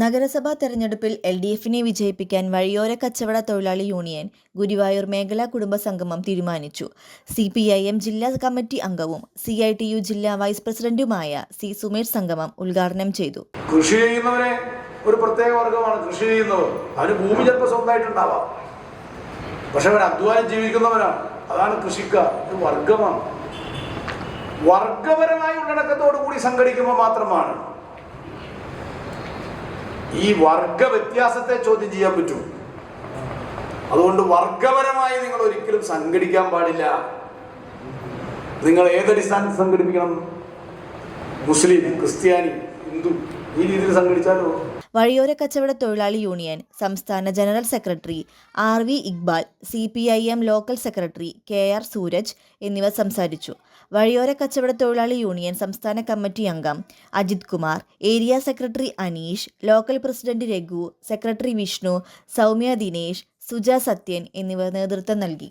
നഗരസഭാ തെരഞ്ഞെടുപ്പിൽ L D എഫിനെ വിജയിപ്പിക്കാൻ വഴിയോര കച്ചവട തൊഴിലാളി യൂണിയൻ ഗുരുവായൂർ മേഖലാ കുടുംബ സംഗമം തീരുമാനിച്ചു. സി പി ഐ എം ജില്ലാ കമ്മിറ്റി അംഗവും സി ഐ ടി യു ജില്ലാ വൈസ് പ്രസിഡന്റുമായ സി സുമേഷ് സംഗമം ഉദ്ഘാടനം ചെയ്തു. കൃഷി ചെയ്യുന്നവരെ ഒരു പ്രത്യേക വർഗമാണ് കൃഷി ചെയ്യുന്നവർ അവന് ഭൂമി ചിലപ്പോൾ സ്വന്തമായിട്ടുണ്ടാവാം പക്ഷെ അവർ അധ്വാനം ജീവിക്കുന്നവരാണ്. അതാണ് കൃഷിക്കാർ. വർഗമാണ്. വർഗപരമായ ഉള്ളടക്കത്തോടു കൂടി സംഘടിക്കുമ്പോൾ മാത്രമാണ് ഈ വർഗ വ്യത്യാസത്തെ ചോദ്യം ചെയ്യാൻ പറ്റൂ. അതുകൊണ്ട് വർഗപരമായി നിങ്ങൾ ഒരിക്കലും സംഘടിക്കാൻ പാടില്ല. നിങ്ങൾ ഏതടിസ്ഥാനത്തിൽ സംഘടിപ്പിക്കണം? മുസ്ലിം ക്രിസ്ത്യാനി ഹിന്ദു ഈ രീതിയിൽ സംഘടിച്ചാലോ? വഴിയോര കച്ചവട തൊഴിലാളി യൂണിയൻ സംസ്ഥാന general secretary R V Iqbal C P I M local secretary K R Suraj എന്നിവർ സംസാരിച്ചു. വഴിയോര കച്ചവട തൊഴിലാളി യൂണിയൻ സംസ്ഥാന കമ്മിറ്റി അംഗം Ajith Kumar area secretary Aneesh local president Raghu secretary Vishnu Soumya Dinesh Suja Sathyan എന്നിവർ നേതൃത്വം നൽകി.